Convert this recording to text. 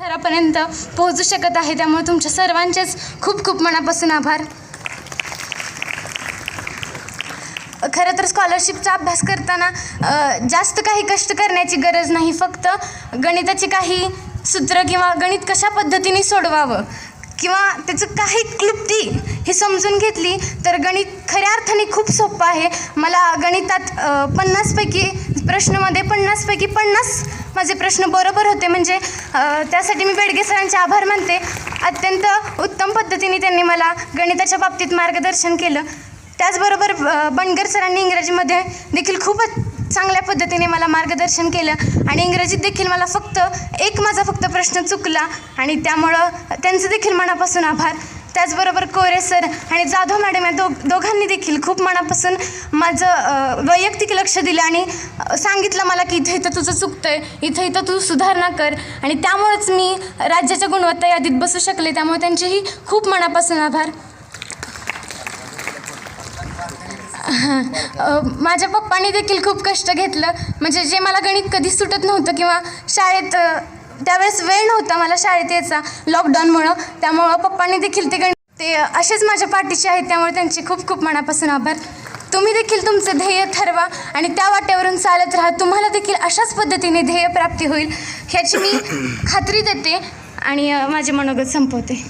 थरापर्यंत पोहोचू शकत आहे. त्यामुळे तुमच्या सर्वांचेच खूप खूप मनापासून आभार. खरं तर स्कॉलरशिपचा अभ्यास करताना जास्त काही कष्ट करण्याची गरज नाही. फक्त गणिताची काही सूत्र किंवा गणित कशा पद्धतीने सोडवावं किंवा त्याचं काही क्लुप्ती ही समजून घेतली तर गणित खऱ्या अर्थाने खूप सोपं आहे. मला गणितात पन्नासपैकी प्रश्नामध्ये पन्नासपैकी पन्नास माझे प्रश्न बरोबर होते. म्हणजे त्यासाठी मी बेडगे सरांचे आभार मानते. अत्यंत उत्तम पद्धतीने त्यांनी मला गणिताच्या बाबतीत मार्गदर्शन केलं. त्याचबरोबर बनगर सरांनी इंग्रजीमध्ये देखील खूपच चांगल्या पद्धतीने मला मार्गदर्शन केलं. आणि इंग्रजीत देखील मला फक्त एक माझा फक्त प्रश्न चुकला. आणि त्यामुळं त्यांचं देखील मनापासून आभार. त्याचबरोबर कोरे सर आणि जाधव मॅडम या दो दोघांनी देखील खूप मनापासून माझं वैयक्तिक लक्ष दिलं आणि सांगितलं मला की इथं इथं तुझं चुकतं आहे इथं इथं तू सुधारणा कर. आणि त्यामुळंच मी राज्याच्या गुणवत्ता यादीत बसू शकले. त्यामुळे त्यांचेही खूप मनापासून आभार. माझ्या पप्पांनी देखील खूप कष्ट घेतलं. म्हणजे जे मला गणित कधी सुटत नव्हतं किंवा शाळेत त्यावेळेस वेळ नव्हता मला शाळेत यायचा लॉकडाऊनमुळं त्यामुळं पप्पांनी देखील ते गणित ते असेच माझ्या पाठीचे आहेत त्यामुळे त्यांचे खूप खूप मनापासून आभार. तुम्ही देखील तुमचं ध्येय ठरवा आणि त्या वाट्यावरून चालत राहा. तुम्हाला देखील अशाच पद्धतीने ध्येय प्राप्ती होईल ह्याची मी खात्री देते आणि माझे मनोगत संपवते.